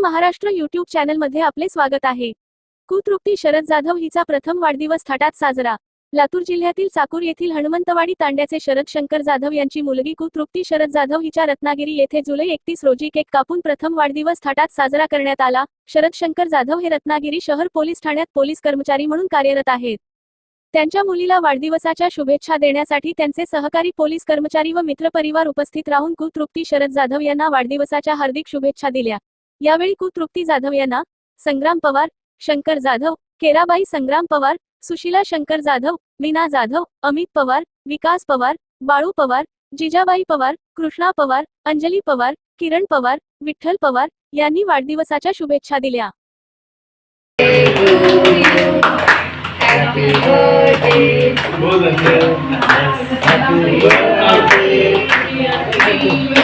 Maharashtra YouTube चॅनलमध्ये आपले स्वागत आहे. कुतृप्ती शरद जाधव हिचा प्रथम वाढदिवस थाटात साजरा. लातूर जिल्ह्यातील चाकूर येथील हनुमंतवाडी तांड्याचे शरद शंकर जाधव यांची मुलगी कुतृप्ती शरद जाधव हिच्या रत्नागिरी येथे जुलै एकतीस रोजी केक कापून प्रथम वाढदिवस थाटात साजरा करण्यात आला. शरद शंकर जाधव हे रत्नागिरी शहर पोलीस ठाण्यात पोलीस कर्मचारी म्हणून कार्यरत आहेत. त्यांच्या मुलीला वाढदिवसाच्या शुभेच्छा देण्यासाठी त्यांचे सहकारी पोलीस कर्मचारी व मित्रपरिवार उपस्थित राहून कुतृप्ती शरद जाधव यांना वाढदिवसाच्या हार्दिक शुभेच्छा दिल्या. यावेळी कुतृप्ती जाधव यांना संग्राम पवार शंकर जाधव केराबाई संग्राम पवार सुशीला शंकर जाधव मीना जाधव अमित पवार विकास पवार बाळू पवार जिजाबाई पवार कृष्णा पवार अंजली पवार किरण पवार विठ्ठल पवार यांनी वाढदिवसाच्या शुभेच्छा दिल्या Happy birthday. Happy birthday.